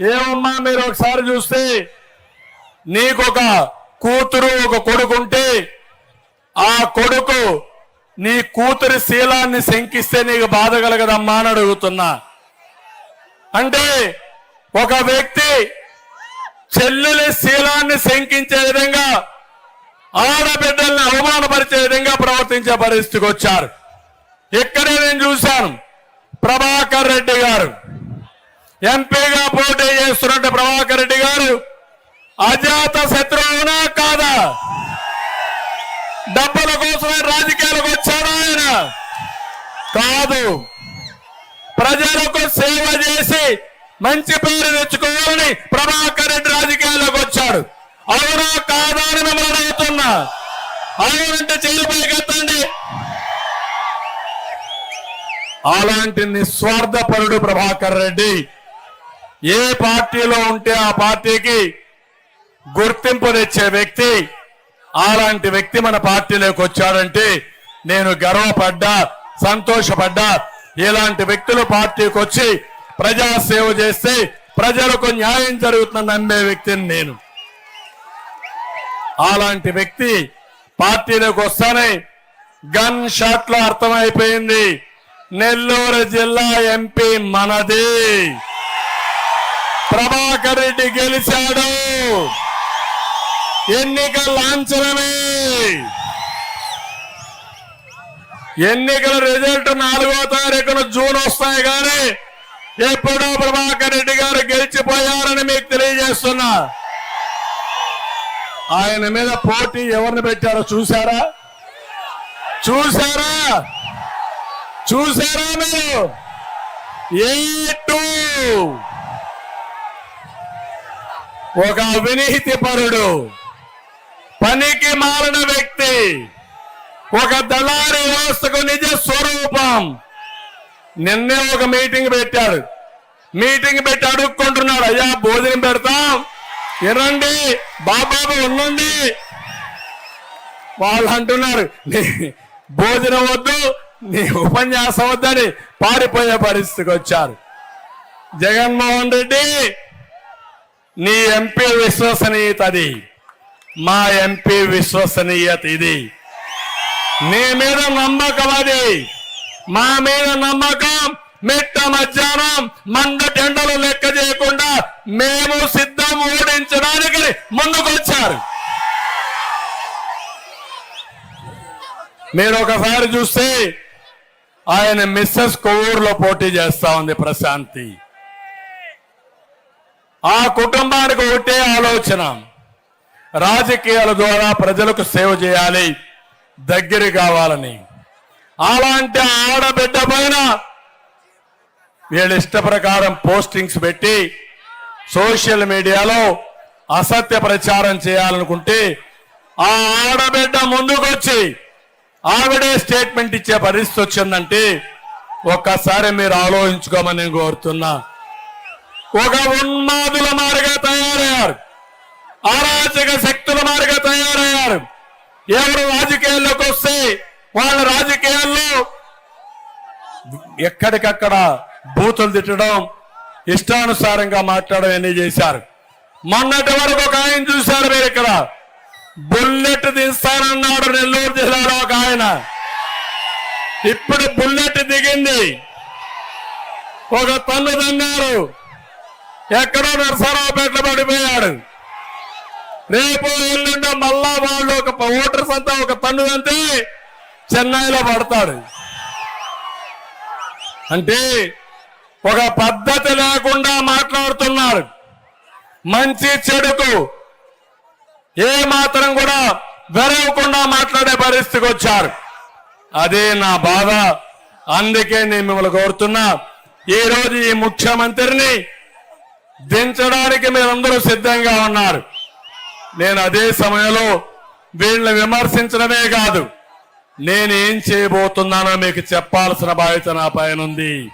ఏమమ్మా మీరు ఒకసారి చూస్తే నీకొక కూతురు ఒక కొడుకుంటే ఆ కొడుకు నీ కూతురి శీలాన్ని శంకిస్తే నీకు బాధ కలగదమ్మా అని అడుగుతున్నా. అంటే ఒక వ్యక్తి చెల్లెలి శీలాన్ని శంకించే విధంగా ఆడబిడ్డల్ని అవమానపరిచే విధంగా ప్రవర్తించే పరిస్థితికి వచ్చారు. ఇక్కడే నేను చూశాను ప్రభాకర్ రెడ్డి గారు. ఎంపీగా పోటీ చేస్తున్నట్టు ప్రభాకర్ రెడ్డి గారు అజాత శత్రువునా కాదా? డబ్బుల కోసమే రాజకీయాలకు వచ్చాడా ఆయన? కాదు. ప్రజలకు సేవ చేసి మంచి పేరు తెచ్చుకోవాలని ప్రభాకర్ రెడ్డి రాజకీయాల్లోకి వచ్చాడు. అవునా కాదా అని మిమ్మల్ని అడుగుతున్నా. అవునంటే చెయ్యి పైకెత్తండి. అలాంటి నిస్వార్థపరుడు ప్రభాకర్ రెడ్డి ఏ పార్టీలో ఉంటే ఆ పార్టీకి గుర్తింపు తెచ్చే వ్యక్తి అలాంటి వ్యక్తి మన పార్టీలోకి వచ్చాడంటే నేను గర్వపడ్డా సంతోషపడ్డా. ఇలాంటి వ్యక్తులు పార్టీకి వచ్చి ప్రజా సేవ చేస్తే ప్రజలకు న్యాయం జరుగుతుందని నమ్మే వ్యక్తిని నేను. అలాంటి వ్యక్తి పార్టీలోకి వస్తానే గన్ షాట్లో అర్థమైపోయింది. నెల్లూరు జిల్లా ఎంపీ మనది. ప్రభాకర్ రెడ్డి గెలిచాడు. ఎన్నిక లాంఛనమే ఎన్నికల రిజల్ట్ నాలుగో తారీఖున జూన్ వస్తాయి కానీ ఎప్పుడో ప్రభాకర్ రెడ్డి గారు గెలిచిపోయారని మీకు తెలియజేస్తున్నా. ఆయన మీద పోటీ ఎవరిని పెట్టారో చూసారా చూసారా చూసారా మీరు? ఎయిట్ ఒక అవినీతి పరుడు పనికి మారిన వ్యక్తి ఒక దళారి వ్యవస్థకు నిజ స్వరూపం. నిన్నే ఒక మీటింగ్ పెట్టాడు. మీటింగ్ పెట్టి అడుక్కుంటున్నాడు. అయ్యా భోజనం పెడతాం. వినండి బాబాబు ఉండండి. వాళ్ళు అంటున్నారు నీ భోజనం వద్దు నీ ఉపన్యాసం వద్దని పారిపోయే పరిస్థితికి వచ్చారు. జగన్మోహన్ రెడ్డి నీ ఎంపీ విశ్వసనీయత అది. మా ఎంపీ విశ్వసనీయత ఇది. నీ మీద నమ్మకం అది. మా మీద నమ్మకం. మిట్ట మధ్యాహ్నం మంద టెండలు లెక్క చేయకుండా మేము సిద్ధం ఓడించడానికి ముందుకొచ్చారు. మీరు ఒకసారి చూస్తే ఆయన మిస్సెస్ కొవ్వూరులో పోటీ చేస్తా ఉంది ప్రశాంతి. ఆ కుటుంబానికి ఒకటే ఆలోచన. రాజకీయాల ద్వారా ప్రజలకు సేవ చేయాలి దగ్గర కావాలని. అలాంటి ఆడబిడ్డ పైన వీళ్ళ ఇష్ట ప్రకారం పోస్టింగ్స్ పెట్టి సోషల్ మీడియాలో అసత్య ప్రచారం చేయాలనుకుంటే ఆ ఆడబిడ్డ ముందుకొచ్చి ఆవిడే స్టేట్మెంట్ ఇచ్చే పరిస్థితి వచ్చిందంటే ఒక్కసారి మీరు ఆలోచించుకోమని నేను కోరుతున్నా. ఒక ఉన్మాదుల మారిగా తయారయ్యారు. అరాచక శక్తుల మారిగా తయారయ్యారు. ఎవరు రాజకీయాల్లోకి వస్తే వాళ్ళ రాజకీయాల్లో ఎక్కడికక్కడ బూతులు తిట్టడం ఇష్టానుసారంగా మాట్లాడడం అన్ని చేశారు. మొన్నటి వరకు ఒక ఆయన చూశారు మీరు ఇక్కడ. బుల్లెట్ తీస్తానన్నాడు నెల్లూరు జిల్లాలో ఒక ఆయన. ఇప్పుడు బుల్లెట్ దిగింది. ఒక తన్ను తన్నారు ఎక్కడో నరసరావుపేటలో పడిపోయాడు. రేపు ఎల్లుండో మళ్ళా వాళ్ళు ఒక ఓటర్స్ అంతా ఒక తన్ను అంతే చెన్నైలో పడతాడు. అంటే ఒక పద్ధతి లేకుండా మాట్లాడుతున్నారు మంచి చెడుకు ఏ మాత్రం కూడా వెరవకుండా మాట్లాడే పరిస్థితికి వచ్చారు. అదే నా బాధ. అందుకే నేను మిమ్మల్ని కోరుతున్నా. ఈ రోజు ఈ ముఖ్యమంత్రిని దించడానికి మీరందరూ సిద్ధంగా ఉన్నారు. నేను అదే సమయంలో వీళ్ళని విమర్శించడమే కాదు నేనేం చేయబోతున్నానో మీకు చెప్పాల్సిన బాధ్యత నా పైన ఉంది.